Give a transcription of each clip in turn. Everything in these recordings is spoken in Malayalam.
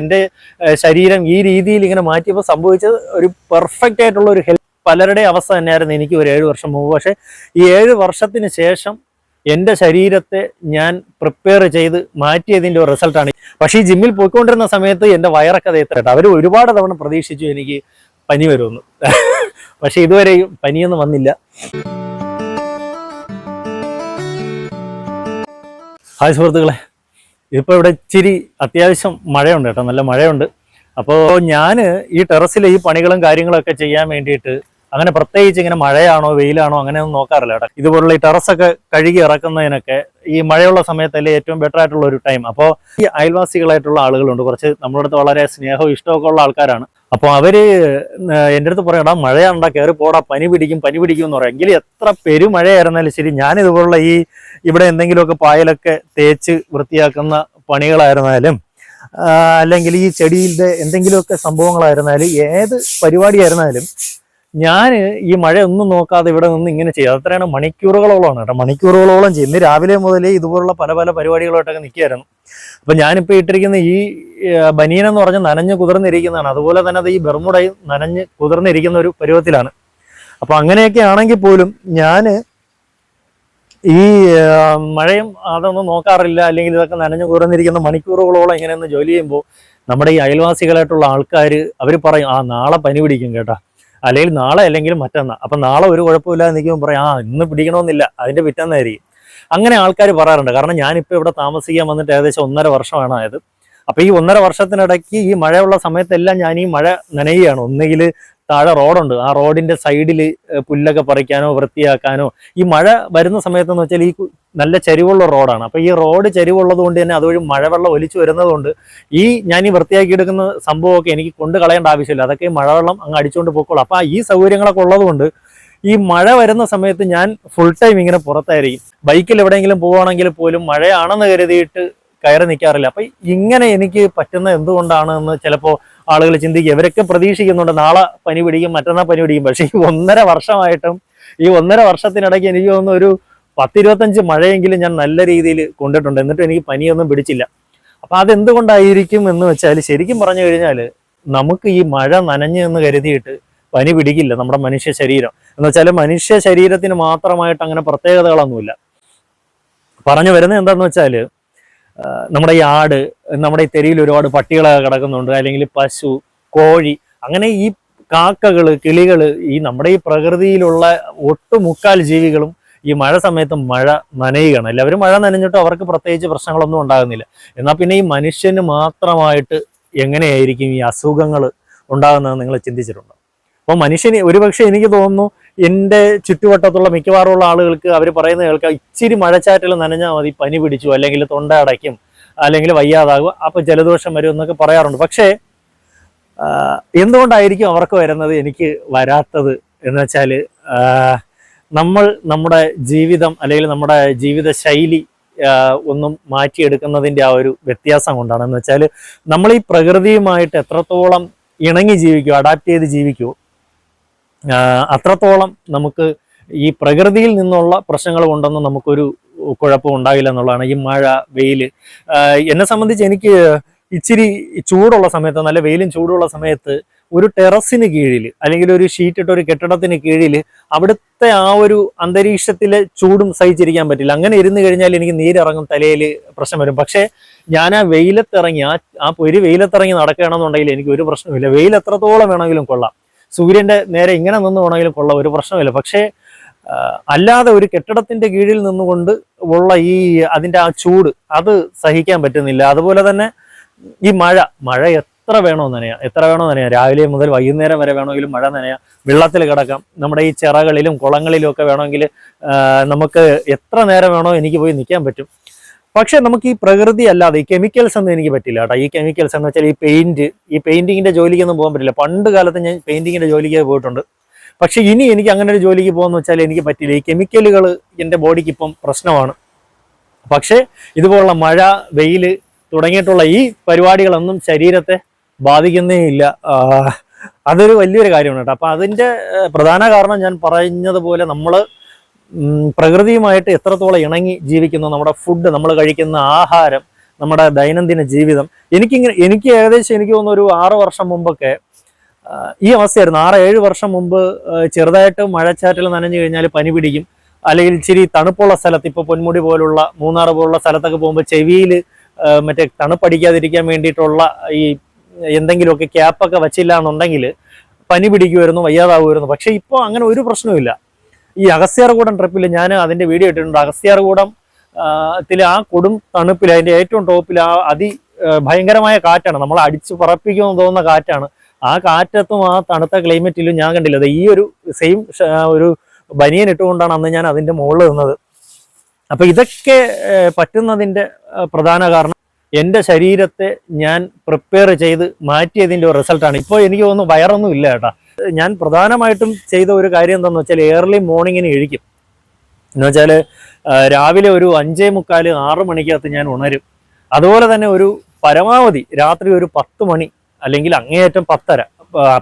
എന്റെ ശരീരം ഈ രീതിയിൽ ഇങ്ങനെ മാറ്റിയപ്പോൾ സംഭവിച്ചത് ഒരു പെർഫെക്റ്റ് ആയിട്ടുള്ള ഒരു ഹെൽത്ത് പലരുടെയും അവസ്ഥ തന്നെയായിരുന്നു എനിക്ക് ഒരു ഏഴ് വർഷം മുമ്പ്. പക്ഷേ ഈ ഏഴ് വർഷത്തിന് ശേഷം എന്റെ ശരീരത്തെ ഞാൻ പ്രിപ്പയർ ചെയ്ത് മാറ്റിയതിന്റെ ഒരു റിസൾട്ടാണ് പക്ഷേ ഈ ജിമ്മിൽ പോയിക്കൊണ്ടിരുന്ന സമയത്ത് എന്റെ വയറൊക്കെ അത് അവർ ഒരുപാട് തവണ പ്രതീക്ഷിച്ചു എനിക്ക് പനി വരുമെന്ന്. പക്ഷേ ഇതുവരെയും പനിയൊന്നും വന്നില്ല. ഹായ് സുഹൃത്തുക്കളെ. ഇപ്പോൾ ഇവിടെ ഇച്ചിരി അത്യാവശ്യം മഴയുണ്ട് കേട്ടോ നല്ല മഴയുണ്ട്. അപ്പോൾ ഞാൻ ഈ ടെറസിലെ ഈ പണികളും കാര്യങ്ങളൊക്കെ ചെയ്യാൻ വേണ്ടിയിട്ട് അങ്ങനെ പ്രത്യേകിച്ച് ഇങ്ങനെ മഴയാണോ വെയിലാണോ അങ്ങനെയൊന്നും നോക്കാറില്ല കേട്ടോ. ഇതുപോലുള്ള ഈ ടെറസൊക്കെ കഴുകി ഇറക്കുന്നതിനൊക്കെ ഈ മഴയുള്ള സമയത്തല്ലേ ഏറ്റവും ബെറ്റർ ആയിട്ടുള്ള ഒരു ടൈം അപ്പോൾ ഈ അയൽവാസികളായിട്ടുള്ള ആളുകളുണ്ട് കുറച്ച് നമ്മുടെ വളരെ സ്നേഹവും ഇഷ്ടമൊക്കെ ഉള്ള ആൾക്കാരാണ്. അപ്പോൾ അവർ എന്റെ അടുത്ത് പറയടാ മഴയാണ്ടാ കയറി പോടാ പനി പിടിക്കും പനി പിടിക്കും എന്ന് പറയാം. എങ്കിലും എത്ര പെരുമഴയായിരുന്നാലും ശരി ഞാൻ ഇതുപോലുള്ള ഈ ഇവിടെ എന്തെങ്കിലുമൊക്കെ പായലൊക്കെ തേച്ച് വൃത്തിയാക്കുന്ന പണികളായിരുന്നാലും അല്ലെങ്കിൽ ഈ ചെടിയിലെ എന്തെങ്കിലുമൊക്കെ സംഭവങ്ങളായിരുന്നാലും ഏത് പരിപാടിയായിരുന്നാലും ഞാൻ ഈ മഴ ഒന്നും നോക്കാതെ ഇവിടെ നിന്ന് ഇങ്ങനെ ചെയ്യാം. അത്രയാണ് മണിക്കൂറുകളോളമാണ്. കേട്ടോ മണിക്കൂറുകളോളം ചെയ്യുന്നത് രാവിലെ മുതലേ ഇതുപോലുള്ള പല പല പരിപാടികളായിട്ടൊക്കെ നിൽക്കുകയായിരുന്നു. അപ്പൊ ഞാനിപ്പോൾ ഇട്ടിരിക്കുന്ന ഈ ബനിയൻ എന്ന് പറഞ്ഞ് നനഞ്ഞ് കുതിർന്നിരിക്കുന്നതാണ്. അതുപോലെ തന്നെ അത് ഈ ബെർമുടയും നനഞ്ഞ് കുതിർന്നിരിക്കുന്ന ഒരു പരുവത്തിലാണ്. അപ്പൊ അങ്ങനെയൊക്കെ ആണെങ്കിൽ പോലും ഞാൻ ഈ മഴയും അതൊന്നും നോക്കാറില്ല. അല്ലെങ്കിൽ ഇതൊക്കെ നനഞ്ഞു കുറഞ്ഞിരിക്കുന്ന മണിക്കൂറുകളോളം ഇങ്ങനെയൊന്ന് ജോലി ചെയ്യുമ്പോൾ നമ്മുടെ ഈ അയൽവാസികളായിട്ടുള്ള ആൾക്കാർ അവർ പറയും ആ നാളെ പനി പിടിക്കും കേട്ടാ. അല്ലെങ്കിൽ നാളെ അല്ലെങ്കിൽ മറ്റന്നാ. അപ്പം നാളെ ഒരു കുഴപ്പമില്ലാതെ നിൽക്കുമ്പോൾ പറയും ആ ഇന്ന് പിടിക്കണമെന്നില്ല. അതിന്റെ പിറ്റന്നായിരിക്കും. അങ്ങനെ ആൾക്കാർ പറയാറുണ്ട്. കാരണം ഞാനിപ്പോൾ ഇവിടെ താമസിക്കാൻ വന്നിട്ട് ഏകദേശം ഒന്നര വർഷമാണ് ആയത്. അപ്പോൾ ഈ ഒന്നര വർഷത്തിനിടയ്ക്ക് ഈ മഴയുള്ള സമയത്തെല്ലാം ഞാൻ ഈ മഴ നനയുകയാണ്. ഒന്നുകിൽ താഴെ റോഡുണ്ട്. ആ റോഡിന്റെ സൈഡിൽ പുല്ലൊക്കെ പറിക്കാനോ വൃത്തിയാക്കാനോ ഈ മഴ വരുന്ന സമയത്തെന്ന് വെച്ചാൽ ഈ നല്ല ചരിവുള്ള റോഡാണ്. അപ്പോൾ ഈ റോഡ് ചരിവുള്ളത് കൊണ്ട് തന്നെ അതുവഴി മഴവെള്ളം ഒലിച്ചു വരുന്നതുകൊണ്ട് ഈ ഞാൻ ഈ വൃത്തിയാക്കി എടുക്കുന്ന സംഭവമൊക്കെ എനിക്ക് കൊണ്ട് കളയേണ്ട ആവശ്യമില്ല. അതൊക്കെ ഈ മഴവെള്ളം അങ്ങ് അടിച്ചുകൊണ്ട് പോയിക്കോളും അപ്പോൾ ഈ സൗകര്യങ്ങളൊക്കെ ഉള്ളത് കൊണ്ട് ഈ മഴ വരുന്ന സമയത്ത് ഞാൻ ഫുൾ ടൈം ഇങ്ങനെ പുറത്തായിരിക്കും. ബൈക്കിൽ എവിടെയെങ്കിലും പോവുകയാണെങ്കിൽ പോലും മഴയാണെന്ന് കരുതിയിട്ട് കയറി നിൽക്കാറില്ല അപ്പൊ ഇങ്ങനെ എനിക്ക് പറ്റുന്ന എന്തുകൊണ്ടാണ് എന്ന് ചിലപ്പോൾ ആളുകൾ ചിന്തിക്കുക ഇവരൊക്കെ പ്രതീക്ഷിക്കുന്നുണ്ട് നാളെ പനി പിടിക്കും മറ്റന്നാൾ പനി പിടിക്കും. പക്ഷേ ഈ ഒന്നര വർഷമായിട്ടും ഈ ഒന്നര വർഷത്തിനിടയ്ക്ക് എനിക്ക് തോന്നുന്നു ഒരു പത്തിരുപത്തഞ്ച് മഴയെങ്കിലും ഞാൻ നല്ല രീതിയിൽ കൊണ്ടിട്ടുണ്ട്. എന്നിട്ട് എനിക്ക് പനിയൊന്നും പിടിച്ചില്ല. അപ്പൊ അതെന്തുകൊണ്ടായിരിക്കും എന്ന് വെച്ചാൽ ശരിക്കും പറഞ്ഞു കഴിഞ്ഞാൽ നമുക്ക് ഈ മഴ നനഞ്ഞു എന്ന് കരുതിയിട്ട് പനി പിടിക്കില്ല നമ്മുടെ മനുഷ്യ ശരീരം. എന്ന് വെച്ചാൽ മനുഷ്യ ശരീരത്തിന് മാത്രമായിട്ട് അങ്ങനെ പ്രത്യേകതകളൊന്നുമില്ല. പറഞ്ഞു വരുന്നത് എന്താണെന്ന് വെച്ചാൽ നമ്മുടെ ഈ ആട് നമ്മുടെ ഈ തെരുവിൽ ഒരുപാട് പട്ടികളൊക്കെ കിടക്കുന്നുണ്ട് അല്ലെങ്കിൽ പശു കോഴി അങ്ങനെ ഈ കാക്കകൾ കിളികൾ ഈ നമ്മുടെ ഈ പ്രകൃതിയിലുള്ള ഒട്ടുമുക്കാൽ ജീവികളും ഈ മഴ സമയത്ത് മഴ നനയുകയാണ്. എല്ലാവരും മഴ നനഞ്ഞിട്ട് അവർക്ക് പ്രത്യേകിച്ച് പ്രശ്നങ്ങളൊന്നും ഉണ്ടാകുന്നില്ല. എന്നാൽ പിന്നെ ഈ മനുഷ്യന് മാത്രമായിട്ട് എങ്ങനെയായിരിക്കും ഈ അസുഖങ്ങൾ ഉണ്ടാകുന്നതെന്ന് നിങ്ങൾ ചിന്തിച്ചിട്ടുണ്ടോ? അപ്പോൾ മനുഷ്യന് ഒരുപക്ഷെ എനിക്ക് തോന്നുന്നു എന്റെ ചുറ്റുവട്ടത്തുള്ള മിക്കവാറുമുള്ള ആളുകൾക്ക് അവർ പറയുന്ന കേൾക്കാം ഇച്ചിരി മഴച്ചാറ്റിൽ നനഞ്ഞാൽ മതി പനി പിടിച്ചു അല്ലെങ്കിൽ തൊണ്ട അടയ്ക്കും അല്ലെങ്കിൽ വയ്യാതാകും അപ്പോൾ ജലദോഷം വരും എന്നൊക്കെ പറയാറുണ്ട്. പക്ഷേ എന്തുകൊണ്ടായിരിക്കും അവർക്ക് വരുന്നത് എനിക്ക് വരാത്തത് എന്ന് വെച്ചാൽ നമ്മൾ നമ്മുടെ ജീവിതം അല്ലെങ്കിൽ നമ്മുടെ ജീവിത ശൈലി ഒന്നും മാറ്റിയെടുക്കുന്നതിന്റെ ആ ഒരു വ്യത്യാസം കൊണ്ടാണ്. എന്ന് വെച്ചാൽ നമ്മൾ ഈ പ്രകൃതിയുമായിട്ട് എത്രത്തോളം ഇണങ്ങി ജീവിക്കുമോ അഡാപ്റ്റ് ചെയ്ത് ജീവിക്കുമോ അത്രത്തോളം നമുക്ക് ഈ പ്രകൃതിയിൽ നിന്നുള്ള പ്രശ്നങ്ങൾ കൊണ്ടൊന്നും നമുക്കൊരു കുഴപ്പം ഉണ്ടാകില്ല എന്നുള്ളതാണ് ഈ മഴ വെയിൽ എന്നെ സംബന്ധിച്ച് എനിക്ക് ഇച്ചിരി ചൂടുള്ള സമയത്ത് നല്ല വെയിലും ചൂടുള്ള സമയത്ത് ഒരു ടെറസിന് കീഴിൽ അല്ലെങ്കിൽ ഒരു ഷീറ്റ് ഇട്ട ഒരു കെട്ടിടത്തിന് കീഴിൽ അവിടുത്തെ ആ ഒരു അന്തരീക്ഷത്തിലെ ചൂടും സഹിച്ചിരിക്കാൻ പറ്റില്ല. അങ്ങനെ ഇരുന്ന് കഴിഞ്ഞാൽ എനിക്ക് നീരിറങ്ങും തലയിൽ പ്രശ്നം വരും. പക്ഷേ ഞാൻ ആ വെയിലത്തിറങ്ങി ആ ആ ഒരു വെയിലത്തിറങ്ങി നടക്കുകയാണെന്നുണ്ടെങ്കിൽ എനിക്ക് ഒരു പ്രശ്നമില്ല വെയിൽ എത്രത്തോളം വേണമെങ്കിലും കൊള്ളാം. സൂര്യന്റെ നേരെ ഇങ്ങനെ നിന്ന് വേണമെങ്കിലും കൊള്ള ഒരു പ്രശ്നമില്ല. പക്ഷേ അല്ലാതെ ഒരു കെട്ടിടത്തിന്റെ കീഴിൽ നിന്നുകൊണ്ട് ഉള്ള ഈ അതിന്റെ ആ ചൂട് അത് സഹിക്കാൻ പറ്റുന്നില്ല. അതുപോലെ തന്നെ ഈ മഴ മഴ എത്ര വേണോ നനയാം എത്ര വേണോ നനയാം. രാവിലെ മുതൽ വൈകുന്നേരം വരെ വേണമെങ്കിലും മഴ നനയാം. വെള്ളത്തിൽ കിടക്കാം. നമ്മുടെ ഈ ചിറകളിലും കുളങ്ങളിലും ഒക്കെ വേണമെങ്കിൽ നമുക്ക് എത്ര നേരം വേണോ എനിക്ക് പോയി നിൽക്കാൻ പറ്റും. പക്ഷെ നമുക്ക് ഈ പ്രകൃതി അല്ലാതെ ഈ കെമിക്കൽസ് ഒന്നും എനിക്ക് പറ്റില്ല കേട്ടോ. ഈ കെമിക്കൽസ് എന്ന് വെച്ചാൽ ഈ പെയിന്റ് ഈ പെയിന്റിങ്ങിന്റെ ജോലിക്കൊന്നും പോകാൻ പറ്റില്ല. പണ്ട് കാലത്ത് ഞാൻ പെയിന്റിങ്ങിന്റെ ജോലിക്ക് പോയിട്ടുണ്ട്. പക്ഷെ ഇനി എനിക്ക് അങ്ങനെ ഒരു ജോലിക്ക് പോകുന്ന വെച്ചാൽ എനിക്ക് പറ്റില്ല. ഈ കെമിക്കലുകൾ എന്റെ ബോഡിക്ക് ഇപ്പം പ്രശ്നമാണ്. പക്ഷേ ഇതുപോലുള്ള മഴ വെയിൽ തുടങ്ങിയിട്ടുള്ള ഈ പരിപാടികളൊന്നും ശരീരത്തെ ബാധിക്കുന്നേ ഇല്ല. അതൊരു വലിയൊരു കാര്യമാണ് കേട്ടോ. അപ്പൊ അതിന്റെ പ്രധാന കാരണം ഞാൻ പറഞ്ഞതുപോലെ നമ്മൾ പ്രകൃതിയുമായിട്ട് എത്രത്തോളം ഇണങ്ങി ജീവിക്കുന്നു നമ്മുടെ ഫുഡ് നമ്മൾ കഴിക്കുന്ന ആഹാരം നമ്മുടെ ദൈനംദിന ജീവിതം. എനിക്കിങ്ങനെ എനിക്ക് ഏകദേശം എനിക്ക് തോന്നുന്നു ഒരു ആറ് വർഷം മുമ്പൊക്കെ ഈ അവസ്ഥയായിരുന്നു. ആറ് ഏഴ് വർഷം മുമ്പ് ചെറുതായിട്ട് മഴച്ചാറ്റൽ നനഞ്ഞു കഴിഞ്ഞാൽ പനി പിടിക്കും. അല്ലെങ്കിൽ ഇച്ചിരി തണുപ്പുള്ള സ്ഥലത്ത് ഇപ്പോൾ പൊന്മുടി പോലുള്ള മൂന്നാർ പോലുള്ള സ്ഥലത്തൊക്കെ പോകുമ്പോൾ ചെവിയിൽ മറ്റേ തണുപ്പടിക്കാതിരിക്കാൻ വേണ്ടിയിട്ടുള്ള ഈ എന്തെങ്കിലുമൊക്കെ ക്യാപ്പൊക്കെ വച്ചില്ല എന്നുണ്ടെങ്കിൽ പനി പിടിക്കുമായിരുന്നു വയ്യാതാവുമായിരുന്നു. പക്ഷേ ഇപ്പോൾ അങ്ങനെ ഒരു പ്രശ്നവുമില്ല. ഈ അഗസ്ത്യാർകൂടം ട്രിപ്പിൽ ഞാൻ അതിന്റെ വീഡിയോ ഇട്ടിട്ടുണ്ട്. അഗസ്ത്യാർകൂടം ത്തിൽ ആ കൊടും തണുപ്പിൽ അതിന്റെ ഏറ്റവും ടോപ്പിൽ ആ അതി ഭയങ്കരമായ കാറ്റാണ്. നമ്മൾ അടിച്ച് പറപ്പിക്കുമെന്ന് തോന്നുന്ന കാറ്റാണ്. ആ കാറ്റത്തും ആ തണുത്ത ക്ലൈമറ്റിലും ഞാൻ കണ്ടില്ല. അത് ഈ ഒരു സെയിം ഒരു ബനിയൻ ഇട്ടുകൊണ്ടാണ് അന്ന് ഞാൻ അതിന്റെ മുകളിൽ നിന്നത്. അപ്പം ഇതൊക്കെ പറ്റുന്നതിന്റെ പ്രധാന കാരണം എന്റെ ശരീരത്തെ ഞാൻ പ്രിപ്പയർ ചെയ്ത് മാറ്റിയതിന്റെ ഒരു റിസൾട്ടാണ്. ഇപ്പോൾ എനിക്ക് തോന്നുന്നു വയറൊന്നും ഇല്ല കേട്ടാ. ഞാൻ പ്രധാനമായിട്ടും ചെയ്ത ഒരു കാര്യം എന്താണെന്ന് വെച്ചാൽ ഏർലി മോർണിംഗിന് എഴുതിക്കും എന്ന് വെച്ചാൽ രാവിലെ ഒരു അഞ്ചേ മുക്കാൽ ആറ് മണിക്കകത്ത് ഞാൻ ഉണരും. അതുപോലെ തന്നെ ഒരു പരമാവധി രാത്രി ഒരു പത്ത് മണി അല്ലെങ്കിൽ അങ്ങേയറ്റം പത്തര.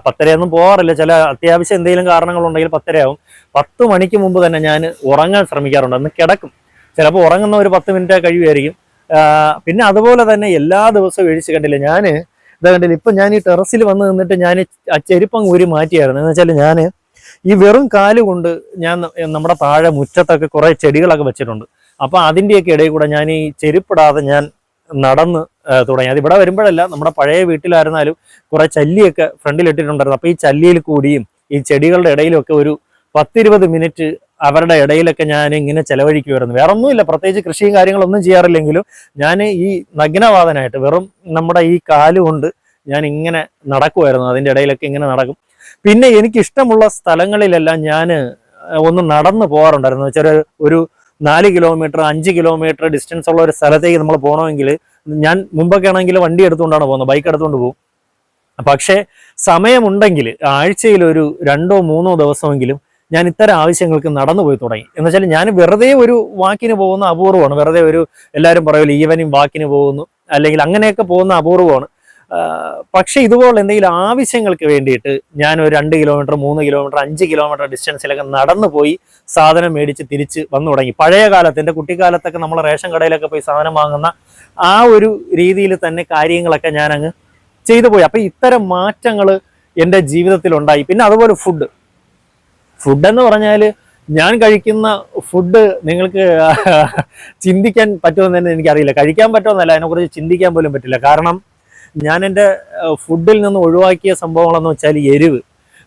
പത്തരയൊന്നും പോകാറില്ല ചില അത്യാവശ്യം എന്തെങ്കിലും കാരണങ്ങളുണ്ടെങ്കിൽ പത്തരയാവും. പത്ത് മണിക്ക് മുമ്പ് തന്നെ ഞാൻ ഉറങ്ങാൻ ശ്രമിക്കാറുണ്ട്. അന്ന് കിടക്കും. ചിലപ്പോൾ ഉറങ്ങുന്ന ഒരു പത്ത് മിനിറ്റ് കഴിയുമായിരിക്കും. പിന്നെ അതുപോലെ തന്നെ എല്ലാ ദിവസവും എഴുച്ച് കണ്ടില്ല ഞാൻ ഇതാ കണ്ടില്ല ഇപ്പം ഞാൻ ഈ ടെറസിൽ വന്ന് നിന്നിട്ട് ഞാൻ ആ ചെരുപ്പം ഊരി മാറ്റിയായിരുന്നു. എന്ന് വെച്ചാൽ ഞാൻ ഈ വെറും കാൽ കൊണ്ട് ഞാൻ നമ്മുടെ താഴെ മുറ്റത്തൊക്കെ കുറേ ചെടികളൊക്കെ വെച്ചിട്ടുണ്ട്. അപ്പോൾ അതിന്റെയൊക്കെ ഇടയിൽ കൂടെ ഞാൻ ഈ ചെരുപ്പിടാതെ ഞാൻ നടന്ന് തുടങ്ങി. അത് ഇവിടെ വരുമ്പോഴല്ല നമ്മുടെ പഴയ വീട്ടിലായിരുന്നാലും കുറേ ചല്ലിയൊക്കെ ഫ്രണ്ടിൽ ഇട്ടിട്ടുണ്ടായിരുന്നു അപ്പോൾ ഈ ചല്ലിയിൽ കൂടിയും ഈ ചെടികളുടെ ഇടയിലൊക്കെ ഒരു പത്തിരുപത് മിനിറ്റ് അവരുടെ ഇടയിലൊക്കെ ഞാൻ ഇങ്ങനെ ചെലവഴിക്കുമായിരുന്നു. വേറെ ഒന്നുമില്ല പ്രത്യേകിച്ച് കൃഷിയും കാര്യങ്ങളൊന്നും ചെയ്യാറില്ലെങ്കിലും ഞാൻ ഈ നഗ്നവാദനായിട്ട് വെറും നമ്മുടെ ഈ കാലുകൊണ്ട് ഞാൻ ഇങ്ങനെ നടക്കുമായിരുന്നു. അതിന്റെ ഇടയിലൊക്കെ ഇങ്ങനെ നടക്കും. പിന്നെ എനിക്കിഷ്ടമുള്ള സ്ഥലങ്ങളിലെല്ലാം ഞാൻ ഒന്ന് നടന്നു പോകാറുണ്ടായിരുന്നു. വെച്ചാൽ ഒരു നാല് കിലോമീറ്റർ അഞ്ച് കിലോമീറ്റർ ഡിസ്റ്റൻസ് ഉള്ള ഒരു സ്ഥലത്തേക്ക് നമ്മൾ പോകണമെങ്കിൽ ഞാൻ മുമ്പൊക്കെ ആണെങ്കിൽ വണ്ടി എടുത്തുകൊണ്ടാണ് പോകുന്നത്. ബൈക്ക് എടുത്തുകൊണ്ട് പോകും. പക്ഷേ സമയമുണ്ടെങ്കിൽ ആഴ്ചയിൽ ഒരു രണ്ടോ മൂന്നോ ദിവസമെങ്കിലും ഞാൻ ഇത്തരം ആവശ്യങ്ങൾക്ക് നടന്നു പോയി തുടങ്ങി. എന്ന് വെച്ചാൽ ഞാൻ വെറുതെ ഒരു വാക്കിന് പോകുന്ന അപൂർവമാണ്. വെറുതെ ഒരു എല്ലാവരും പറയുമല്ലോ ഈവനിങ് വാക്കിന് പോകുന്നു അല്ലെങ്കിൽ അങ്ങനെയൊക്കെ പോകുന്ന അപൂർവമാണ്. പക്ഷേ ഇതുപോലെ എന്തെങ്കിലും ആവശ്യങ്ങൾക്ക് വേണ്ടിയിട്ട് ഞാൻ ഒരു രണ്ട് കിലോമീറ്റർ മൂന്ന് കിലോമീറ്റർ അഞ്ച് കിലോമീറ്റർ ഡിസ്റ്റൻസിലൊക്കെ നടന്നു പോയി സാധനം മേടിച്ച് തിരിച്ച് വന്നു തുടങ്ങി. പഴയ കാലത്ത് എന്റെ കുട്ടിക്കാലത്തൊക്കെ നമ്മൾ റേഷൻ കടയിലൊക്കെ പോയി സാധനം വാങ്ങുന്ന ആ ഒരു രീതിയിൽ തന്നെ കാര്യങ്ങളൊക്കെ ഞാനങ്ങ് ചെയ്തു പോയി. അപ്പം ഇത്തരം മാറ്റങ്ങൾ എന്റെ ജീവിതത്തിലുണ്ടായി. പിന്നെ അതുപോലെ ഫുഡ് ഫുഡ് എന്ന് പറഞ്ഞാൽ ഞാൻ കഴിക്കുന്ന ഫുഡ് നിങ്ങൾക്ക് ചിന്തിക്കാൻ പറ്റുമെന്ന് തന്നെ എനിക്കറിയില്ല. കഴിക്കാൻ പറ്റുമെന്നല്ല അതിനെക്കുറിച്ച് ചിന്തിക്കാൻ പോലും പറ്റില്ല. കാരണം ഞാൻ എന്റെ ഫുഡിൽ നിന്ന് ഒഴിവാക്കിയ സംഭവങ്ങളെന്ന് വെച്ചാൽ എരിവ്.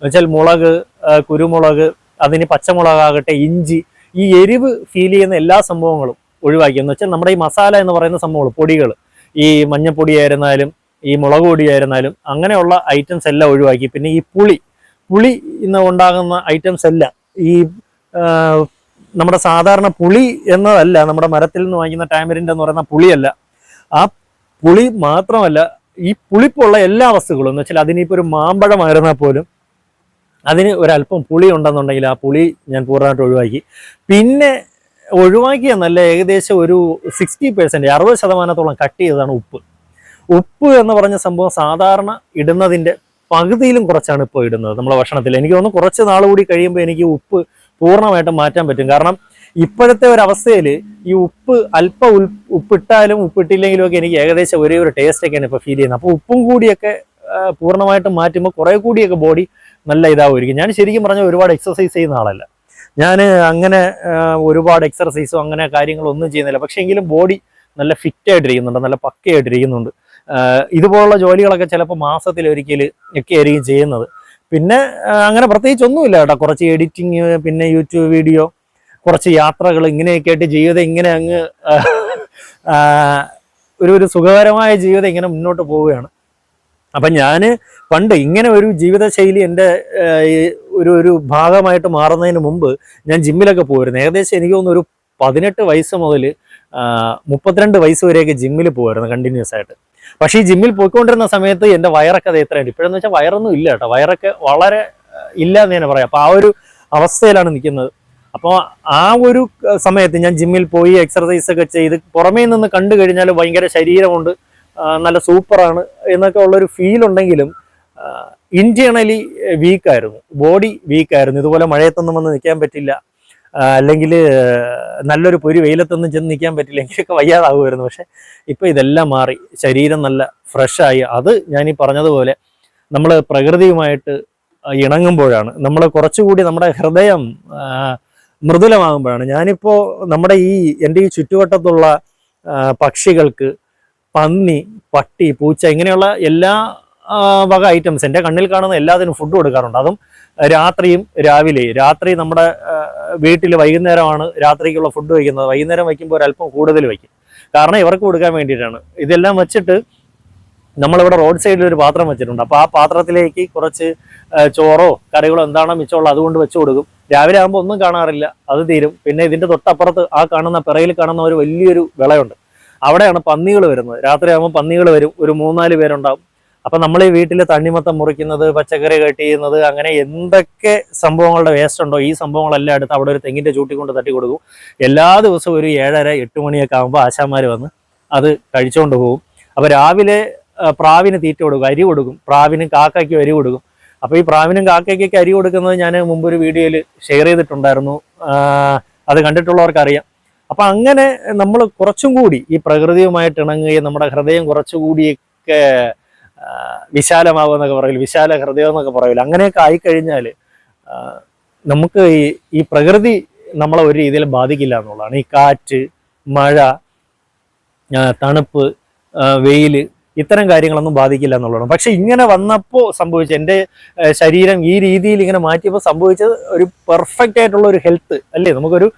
വെച്ചാൽ മുളക് കുരുമുളക് അതിന് പച്ചമുളകാകട്ടെ ഇഞ്ചി ഈ എരിവ് ഫീൽ ചെയ്യുന്ന എല്ലാ സംഭവങ്ങളും ഒഴിവാക്കി. എന്ന് വെച്ചാൽ നമ്മുടെ ഈ മസാല എന്ന് പറയുന്ന സംഭവങ്ങൾ പൊടികൾ ഈ മഞ്ഞപ്പൊടിയായിരുന്നാലും ഈ മുളക് പൊടിയായിരുന്നാലും അങ്ങനെയുള്ള ഐറ്റംസ് എല്ലാം ഒഴിവാക്കി. പിന്നെ ഈ പുളി പുളി ഇന്ന് ഉണ്ടാകുന്ന ഐറ്റംസ് എല്ലാം ഈ നമ്മുടെ സാധാരണ പുളി എന്നതല്ല നമ്മുടെ മരത്തിൽ നിന്ന് വാങ്ങിക്കുന്ന ടാമരിന്റെ എന്ന് പറയുന്ന പുളിയല്ല. ആ പുളി മാത്രമല്ല ഈ പുളിപ്പുള്ള എല്ലാ വസ്തുക്കളും എന്ന് വെച്ചാൽ അതിനിപ്പോൾ ഒരു മാമ്പഴമായിരുന്നാൽ പോലും അതിന് ഒരല്പം പുളി ഉണ്ടെന്നുണ്ടെങ്കിൽ ആ പുളി ഞാൻ പൂർണമായിട്ട് ഒഴിവാക്കി. പിന്നെ ഒഴിവാക്കിയെന്നല്ല ഏകദേശം ഒരു സിക്സ്റ്റി പെർസെന്റ് അറുപത് ശതമാനത്തോളം കട്ട് ചെയ്തതാണ് ഉപ്പ്. ഉപ്പ് എന്ന് പറഞ്ഞ സംഭവം സാധാരണ ഇടുന്നതിന്റെ പകുതിയിലും കുറച്ചാണ് ഇപ്പോൾ ഇടുന്നത് നമ്മുടെ ഭക്ഷണത്തിൽ. എനിക്ക് തോന്നുന്നു കുറച്ച് നാൾ കൂടി കഴിയുമ്പോൾ എനിക്ക് ഉപ്പ് പൂർണമായിട്ടും മാറ്റാൻ പറ്റും. കാരണം ഇപ്പോഴത്തെ ഒരു അവസ്ഥയിൽ ഈ ഉപ്പ് അല്പം ഉപ്പിട്ടാലും ഉപ്പിട്ടില്ലെങ്കിലും ഒക്കെ എനിക്ക് ഏകദേശം ഒരേ ഒരു ടേസ്റ്റ് ഒക്കെയാണ് ഇപ്പോൾ ഫീൽ ചെയ്യുന്നത്. അപ്പോൾ ഉപ്പും കൂടിയൊക്കെ പൂർണമായിട്ടും മാറ്റുമ്പോൾ കുറേ കൂടിയൊക്കെ ബോഡി നല്ല ഇതാവുമായിരിക്കും. ഞാൻ ശരിക്കും പറഞ്ഞാൽ ഒരുപാട് എക്സസൈസ് ചെയ്യുന്ന ആളല്ല. ഞാൻ അങ്ങനെ ഒരുപാട് എക്സർസൈസോ അങ്ങനെ കാര്യങ്ങളൊന്നും ചെയ്യുന്നില്ല. പക്ഷേ എങ്കിലും ബോഡി നല്ല ഫിറ്റ് ആയിട്ടിരിക്കുന്നുണ്ട് നല്ല പക്കയായിട്ടിരിക്കുന്നുണ്ട്. ഇതുപോലുള്ള ജോലികളൊക്കെ ചിലപ്പോൾ മാസത്തിൽ ഒരിക്കൽ ഒക്കെ ആയിരിക്കും ചെയ്യുന്നത്. പിന്നെ അങ്ങനെ പ്രത്യേകിച്ച് ഒന്നുമില്ല കേട്ടോ. കുറച്ച് എഡിറ്റിങ് പിന്നെ യൂട്യൂബ് വീഡിയോ കുറച്ച് യാത്രകൾ ഇങ്ങനെയൊക്കെ ആയിട്ട് ജീവിതം ഇങ്ങനെ അങ്ങ് ഒരു ഒരു സുഖകരമായ ജീവിതം ഇങ്ങനെ മുന്നോട്ട് പോവുകയാണ്. അപ്പം ഞാൻ പണ്ട് ഇങ്ങനെ ഒരു ജീവിതശൈലി എന്റെ ഒരു ഒരു ഭാഗമായിട്ട് മാറുന്നതിന് മുമ്പ് ഞാൻ ജിമ്മിലൊക്കെ പോയിരുന്നു. ഏകദേശം എനിക്ക് തോന്നുന്നു ഒരു പതിനെട്ട് വയസ്സ് മുതൽ മുപ്പത്തിരണ്ട് വയസ്സ് വരെയൊക്കെ ജിമ്മിൽ പോകുമായിരുന്നു കണ്ടിന്യൂസ് ആയിട്ട്. പക്ഷേ ഈ ജിമ്മിൽ പോയിക്കൊണ്ടിരുന്ന സമയത്ത് എന്റെ വയറൊക്കെ അത് എത്രയുണ്ട് ഇപ്പോഴെന്ന് വെച്ചാൽ വയറൊന്നും ഇല്ല കേട്ടോ. വയറൊക്കെ വളരെ ഇല്ല എന്ന് തന്നെ പറയാം. അപ്പോൾ ആ ഒരു അവസ്ഥയിലാണ് നിൽക്കുന്നത്. അപ്പോൾ ആ ഒരു സമയത്ത് ഞാൻ ജിമ്മിൽ പോയി എക്സർസൈസ് ഒക്കെ ചെയ്ത് പുറമേ നിന്ന് കണ്ടു കഴിഞ്ഞാൽ ഭയങ്കര ശരീരമുണ്ട് നല്ല സൂപ്പറാണ് എന്നൊക്കെ ഉള്ളൊരു ഫീൽ ഉണ്ടെങ്കിലും ഇന്റേണലി വീക്കായിരുന്നു ബോഡി വീക്കായിരുന്നു ഇതുപോലെ മഴയത്തൊന്നും വന്ന് നിൽക്കാൻ പറ്റില്ല. അല്ലെങ്കിൽ നല്ലൊരു പൊരി വെയിലത്തൊന്നും ചെന്ന് നിൽക്കാൻ പറ്റില്ല. എനിക്കൊക്കെ വയ്യാതാകുമായിരുന്നു പക്ഷെ ഇപ്പം ഇതെല്ലാം മാറി. ശരീരം നല്ല ഫ്രഷായി അത് ഞാൻ ഈ പറഞ്ഞതുപോലെ നമ്മൾ പ്രകൃതിയുമായിട്ട് ഇണങ്ങുമ്പോഴാണ്. നമ്മൾ കുറച്ചുകൂടി നമ്മുടെ ഹൃദയം മൃദുലമാകുമ്പോഴാണ്. ഞാനിപ്പോൾ നമ്മുടെ ഈ എന്റെ ഈ ചുറ്റുവട്ടത്തുള്ള പക്ഷികൾക്ക് പന്നി പട്ടി പൂച്ച ഇങ്ങനെയുള്ള എല്ലാ വക ഐറ്റംസ് എന്റെ കണ്ണിൽ കാണുന്ന എല്ലാത്തിനും ഫുഡ് കൊടുക്കാറുണ്ട്. അതും രാത്രിയും രാവിലെ. രാത്രി നമ്മുടെ വീട്ടിൽ വൈകുന്നേരമാണ് രാത്രിക്കുള്ള ഫുഡ് വയ്ക്കുന്നത് വൈകുന്നേരം വയ്ക്കുമ്പോൾ ഒരല്പം കൂടുതൽ വയ്ക്കും. കാരണം ഇവർക്ക് കൊടുക്കാൻ വേണ്ടിയിട്ടാണ്. ഇതെല്ലാം വെച്ചിട്ട് നമ്മളിവിടെ റോഡ് സൈഡിൽ ഒരു പാത്രം വെച്ചിട്ടുണ്ട്. അപ്പോൾ ആ പാത്രത്തിലേക്ക് കുറച്ച് ചോറോ കറികളോ എന്താണോ മിച്ചമുള്ള അതുകൊണ്ട് വെച്ച് കൊടുക്കും. രാവിലെ ആകുമ്പോൾ ഒന്നും കാണാറില്ല. അത് തീരും. പിന്നെ ഇതിന്റെ തൊട്ടപ്പുറത്ത് ആ കാണുന്ന പിറയിൽ കാണുന്ന ഒരു വലിയൊരു വിളയുണ്ട്. അവിടെയാണ് പന്നികൾ വരുന്നത്. രാത്രിയാകുമ്പോൾ പന്നികൾ വരും. ഒരു മൂന്നാൽ പേരുണ്ടാവും. അപ്പൊ നമ്മൾ ഈ വീട്ടിൽ തണ്ണിമത്തം മുറിക്കുന്നത് പച്ചക്കറി കട്ട് ചെയ്യുന്നത് അങ്ങനെ എന്തൊക്കെ സംഭവങ്ങളുടെ വേസ്റ്റ് ഉണ്ടോ ഈ സംഭവങ്ങളെല്ലാം എടുത്ത് അവിടെ ഒരു തെങ്ങിന്റെ ചൂട്ടി കൊണ്ട് തട്ടി കൊടുക്കും. എല്ലാ ദിവസവും ഒരു ഏഴര എട്ട് മണിയൊക്കെ ആകുമ്പോൾ ആശാന്മാർ വന്ന് അത് കഴിച്ചുകൊണ്ട് പോകും. അപ്പൊ രാവിലെ പ്രാവിന് തീറ്റ കൊടുക്കും അരി കൊടുക്കും. പ്രാവിനും കാക്കയ്ക്കും അരി കൊടുക്കും. അപ്പൊ ഈ പ്രാവിനും കാക്കയ്ക്കൊക്കെ അരി കൊടുക്കുന്നത് ഞാൻ മുമ്പ് ഒരു വീഡിയോയിൽ ഷെയർ ചെയ്തിട്ടുണ്ടായിരുന്നു. അത് കണ്ടിട്ടുള്ളവർക്കറിയാം. അപ്പൊ അങ്ങനെ നമ്മൾ കുറച്ചും കൂടി ഈ പ്രകൃതിയുമായിട്ട് ഇണങ്ങുകയും നമ്മുടെ ഹൃദയം കുറച്ചുകൂടിയൊക്കെ ആ, വിശാലമാകുമെന്നൊക്കെ പറയില്ല വിശാല ഹൃദയം എന്നൊക്കെ പറയില്ല. അങ്ങനെയൊക്കെ ആയിക്കഴിഞ്ഞാൽ നമുക്ക് ഈ ഈ പ്രകൃതി നമ്മളെ ഒരു രീതിയിലും ബാധിക്കില്ല എന്നുള്ളതാണ്. ഈ കാറ്റ് മഴ തണുപ്പ് വെയിൽ ഇത്തരം കാര്യങ്ങളൊന്നും ബാധിക്കില്ല എന്നുള്ളതാണ്. പക്ഷെ ഇങ്ങനെ വന്നപ്പോൾ സംഭവിച്ച എന്റെ ശരീരം ഈ രീതിയിൽ ഇങ്ങനെ മാറ്റിയപ്പോൾ സംഭവിച്ചത് ഒരു പെർഫെക്റ്റ് ആയിട്ടുള്ള ഒരു ഹെൽത്ത് അല്ലേ? നമുക്കൊരു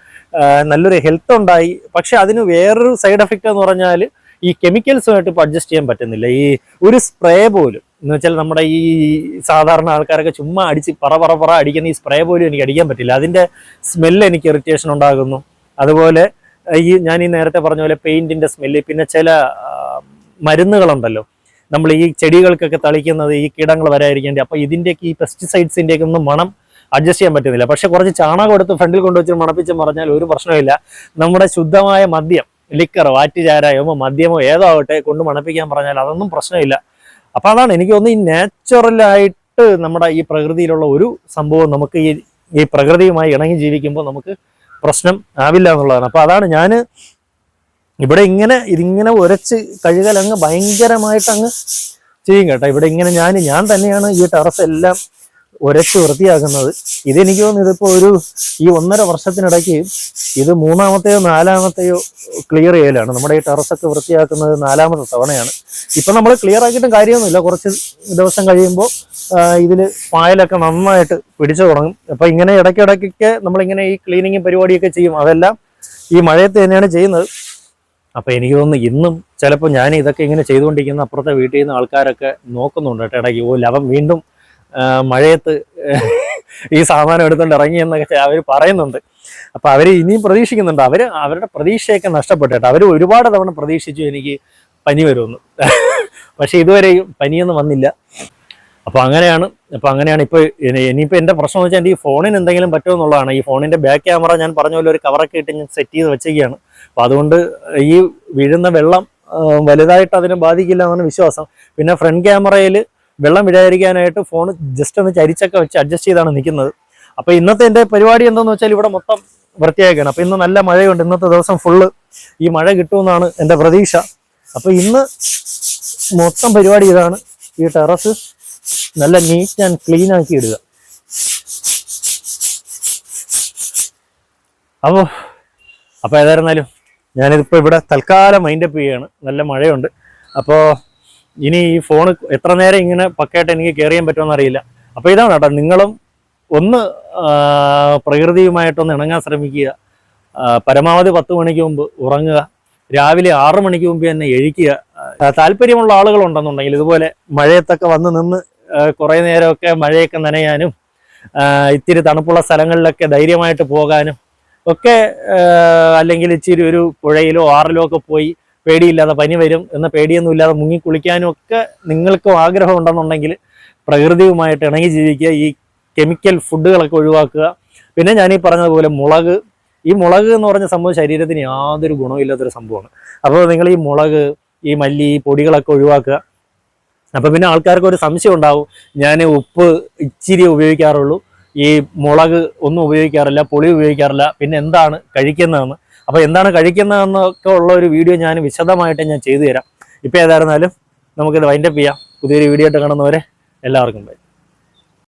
നല്ലൊരു ഹെൽത്ത് ഉണ്ടായി. പക്ഷെ അതിന് വേറൊരു സൈഡ് എഫക്റ്റ് എന്ന് പറഞ്ഞാൽ ഈ കെമിക്കൽസുമായിട്ട് ഇപ്പോൾ അഡ്ജസ്റ്റ് ചെയ്യാൻ പറ്റുന്നില്ല. ഈ ഒരു സ്പ്രേ പോലും എന്ന് വെച്ചാൽ നമ്മുടെ ഈ സാധാരണ ആൾക്കാരൊക്കെ ചുമ്മാ അടിച്ച് പറ പറ പറ അടിക്കുന്ന ഈ സ്പ്രേ പോലും എനിക്ക് അടിക്കാൻ പറ്റില്ല. അതിന്റെ സ്മെല്ല് എനിക്ക് ഇറിറ്റേഷൻ ഉണ്ടാകുന്നു. അതുപോലെ ഈ ഞാൻ ഈ നേരത്തെ പറഞ്ഞ പോലെ പെയിന്റിന്റെ സ്മെല്ല് പിന്നെ ചില മരുന്നുകളുണ്ടല്ലോ. നമ്മൾ ഈ ചെടികൾക്കൊക്കെ തളിക്കുന്നത് ഈ കീടങ്ങൾ വരാതിരിക്കേണ്ടി അപ്പോൾ ഇതിന്റെയൊക്കെ ഈ പെസ്റ്റിസൈഡ്സിന്റെ ഒക്കെ ഒന്നും മണം അഡ്ജസ്റ്റ് ചെയ്യാൻ പറ്റുന്നില്ല. പക്ഷെ കുറച്ച് ചാണകം എടുത്ത് ഫ്രണ്ടിൽ കൊണ്ടുവച്ച് മണപ്പിച്ച് പറഞ്ഞാൽ ഒരു പ്രശ്നമില്ല നമ്മുടെ ശുദ്ധമായ മദ്യം ലിക്കറോ ആറ്റുചാരായമോ മദ്യമോ ഏതോ ആവട്ടെ കൊണ്ട് മണപ്പിക്കാൻ പറഞ്ഞാൽ അതൊന്നും പ്രശ്നമില്ല. അപ്പൊ അതാണ് എനിക്ക് തോന്നുന്നു ഈ നാച്ചുറലായിട്ട് നമ്മുടെ ഈ പ്രകൃതിയിലുള്ള ഒരു സംഭവം നമുക്ക് ഈ ഈ പ്രകൃതിയുമായി ഇണങ്ങി ജീവിക്കുമ്പോൾ നമുക്ക് പ്രശ്നം ആവില്ല എന്നുള്ളതാണ്. അപ്പൊ അതാണ് ഞാൻ ഇവിടെ ഇങ്ങനെ ഇതിങ്ങനെ ഉരച്ച് കഴുകലങ്ങ് ഭയങ്കരമായിട്ട് അങ്ങ് ചെയ്യും കേട്ടോ. ഇവിടെ ഇങ്ങനെ ഞാൻ ഞാൻ തന്നെയാണ് ഈ ടെറസ് എല്ലാം ഉരച്ച് വൃത്തിയാക്കുന്നത്. ഇതെനിക്ക് തോന്നുന്നു ഇതിപ്പോ ഒരു ഈ ഒന്നര വർഷത്തിനിടയ്ക്ക് ഇത് മൂന്നാമത്തെയോ നാലാമത്തെയോ ക്ലിയർ ചെയ്യലാണ്. നമ്മുടെ ഈ ടെറസൊക്കെ വൃത്തിയാക്കുന്നത് നാലാമത്തെ തവണയാണ്. ഇപ്പൊ നമ്മൾ ക്ലിയർ ആക്കിയിട്ടും കാര്യമൊന്നുമില്ല. കുറച്ച് ദിവസം കഴിയുമ്പോൾ ഇതിൽ പായലൊക്കെ നന്നായിട്ട് പിടിച്ചു തുടങ്ങും. അപ്പൊ ഇങ്ങനെ ഇടയ്ക്കിടയ്ക്കൊക്കെ നമ്മളിങ്ങനെ ഈ ക്ലീനിങ് പരിപാടിയൊക്കെ ചെയ്യും. അതെല്ലാം ഈ മഴയത്ത് തന്നെയാണ് ചെയ്യുന്നത്. അപ്പൊ എനിക്ക് തോന്നുന്നു ഇന്നും ചിലപ്പോൾ ഞാൻ ഇതൊക്കെ ഇങ്ങനെ ചെയ്തുകൊണ്ടിരിക്കുന്ന അപ്പുറത്തെ വീട്ടിൽ നിന്ന് ആൾക്കാരൊക്കെ നോക്കുന്നുണ്ട്. കേട്ടോ ഇടയ്ക്ക് ഓ ലവം വീണ്ടും മഴയത്ത് ഈ സാമാനം എടുത്തുകൊണ്ട് ഇറങ്ങി എന്നൊക്കെ അവർ പറയുന്നുണ്ട്. അപ്പൊ അവർ ഇനിയും പ്രതീക്ഷിക്കുന്നുണ്ട്. അവർ അവരുടെ പ്രതീക്ഷയൊക്കെ നഷ്ടപ്പെട്ടു കേട്ടോ അവർ ഒരുപാട് തവണ പ്രതീക്ഷിച്ചു എനിക്ക് പനി വരുമെന്ന്. പക്ഷേ ഇതുവരെയും പനിയൊന്നും വന്നില്ല. അപ്പോൾ അങ്ങനെയാണ് അപ്പൊ അങ്ങനെയാണ് ഇപ്പൊ ഇനി- ഇനിയിപ്പോ എന്റെ പ്രശ്നം എന്ന് വെച്ചാൽ ഈ ഫോണിന് എന്തെങ്കിലും പറ്റുമെന്നുള്ളതാണ് ഈ ഫോണിന്റെ ബാക്ക് ക്യാമറ ഞാൻ പറഞ്ഞ പോലെ ഒരു കവറൊക്കെ ഇട്ട് ഞാൻ സെറ്റ് ചെയ്ത് വെച്ചേക്കാണ്. അപ്പൊ അതുകൊണ്ട് ഈ വീഴുന്ന വെള്ളം വലുതായിട്ട് അതിനെ ബാധിക്കില്ല എന്നാണ് വിശ്വാസം. പിന്നെ ഫ്രണ്ട് ക്യാമറയിൽ വെള്ളം വീഴാതിരിക്കാനായിട്ട് ഫോൺ ജസ്റ്റ് ഒന്ന് ചരിച്ചൊക്കെ വെച്ച് അഡ്ജസ്റ്റ് ചെയ്താണ് നിൽക്കുന്നത് അപ്പൊ ഇന്നത്തെ എന്റെ പരിപാടി എന്താണെന്ന് വെച്ചാൽ ഇവിടെ മൊത്തം വൃത്തിയാക്കുകയാണ് അപ്പൊ ഇന്ന് നല്ല മഴയുണ്ട്. ഇന്നത്തെ ദിവസം ഫുള്ള് ഈ മഴ കിട്ടുമെന്നാണ് എന്റെ പ്രതീക്ഷ. അപ്പൊ ഇന്ന് മൊത്തം പരിപാടി ഇതാണ്. ഈ ടെറസ് നല്ല നീറ്റ് ആൻഡ് ക്ലീൻ ആക്കി ഇടുക. അപ്പോൾ അപ്പോൾ ഏതായിരുന്നാലും ഞാനിതിപ്പോൾ ഇവിടെ തൽക്കാലം മൈൻഡപ്പ് ചെയ്യാണ്. നല്ല മഴയുണ്ട്. അപ്പോൾ ഇനി ഈ ഫോൺ എത്ര നേരം ഇങ്ങനെ പക്കയായിട്ട് എനിക്ക് കെയർ ചെയ്യാൻ പറ്റുമെന്ന് അറിയില്ല. അപ്പോൾ ഇതാണ് കേട്ടോ നിങ്ങളും ഒന്ന് പ്രകൃതിയുമായിട്ടൊന്ന് ഇണങ്ങാൻ ശ്രമിക്കുക. പരമാവധി പത്ത് മണിക്ക് മുമ്പ് ഉറങ്ങുക. രാവിലെ ആറു മണിക്ക് മുമ്പ് തന്നെ എഴിക്കുക താല്പര്യമുള്ള ആളുകളുണ്ടെന്നുണ്ടെങ്കിൽ ഇതുപോലെ മഴയത്തൊക്കെ വന്ന് നിന്ന് കുറേ നേരമൊക്കെ മഴയൊക്കെ നനയാനും ഇത്തിരി തണുപ്പുള്ള സ്ഥലങ്ങളിലൊക്കെ ധൈര്യമായിട്ട് പോകാനും ഒക്കെ അല്ലെങ്കിൽ ഇച്ചിരി ഒരു പുഴയിലോ ആറിലോ ഒക്കെ പോയി പേടിയില്ലാതെ പനി വരും എന്ന പേടിയൊന്നും ഇല്ലാതെ മുങ്ങി കുളിക്കാനും ഒക്കെ നിങ്ങൾക്കും ആഗ്രഹം ഉണ്ടെന്നുണ്ടെങ്കിൽ പ്രകൃതിയുമായിട്ട് ഇണങ്ങി ജീവിക്കുക ഈ കെമിക്കൽ ഫുഡുകളൊക്കെ ഒഴിവാക്കുക. പിന്നെ ഞാൻ ഈ പറഞ്ഞതുപോലെ മുളക്. ഈ മുളക് എന്ന് പറഞ്ഞ സംഭവം ശരീരത്തിന് യാതൊരു ഗുണവും ഇല്ലാത്തൊരു സംഭവമാണ്. അപ്പോൾ നിങ്ങൾ ഈ മുളക് ഈ മല്ലി ഈ പൊടികളൊക്കെ ഒഴിവാക്കുക. അപ്പം പിന്നെ ആൾക്കാർക്ക് ഒരു സംശയം ഉണ്ടാവും. ഞാൻ ഉപ്പ് ഇച്ചിരി ഉപയോഗിക്കാറുള്ളൂ. ഈ മുളക് ഒന്നും ഉപയോഗിക്കാറില്ല പൊളി ഉപയോഗിക്കാറില്ല. പിന്നെ എന്താണ് കഴിക്കുന്നതെന്ന്. അപ്പോൾ എന്താണ് കഴിക്കുന്നതെന്നൊക്കെ ഉള്ള ഒരു വീഡിയോ ഞാൻ വിശദമായിട്ട് ഞാൻ ചെയ്തു തരാം. ഇപ്പോൾ ഏതായിരുന്നാലും നമുക്കിത് വൈൻഡപ്പ് ചെയ്യാം. പുതിയൊരു വീഡിയോ ആയിട്ട് കാണുന്നവരെ എല്ലാവർക്കും